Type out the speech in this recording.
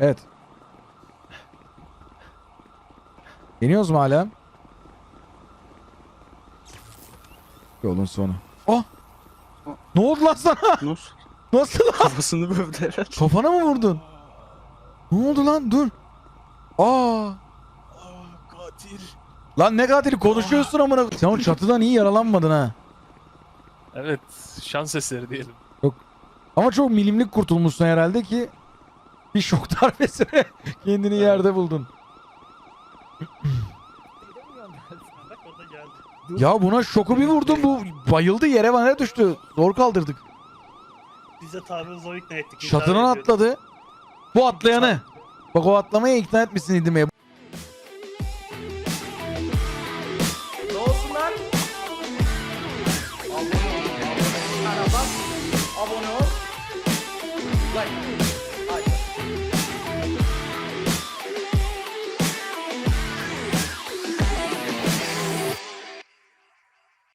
Evet. Deniyoruz mu hala? Yolun sonu. Oh! Ne oldu lan sana? Nasıl? Nasıl lan? Kafasını bövdü herhalde. Kafana mı vurdun? Ne oldu lan? Dur. Aa! Katil. Lan ne katili konuşuyorsun amına. Sen o çatıdan iyi yaralanmadın ha. Evet, şans eseri diyelim. Ama çok milimlik kurtulmuşsun herhalde ki bir şok darbesine kendini yerde buldun. Ya buna şoku bir vurdun bu bayıldı yere bana düştü. Zor kaldırdık. Biz de tabi zor ikna ettik. Ediyordu. atladı. Bu atlayanı. Bak o atlamaya ikna etmişsin İdim'e. Ne olsun lan? Abone ol. Kanala bak. Abone ol. Like.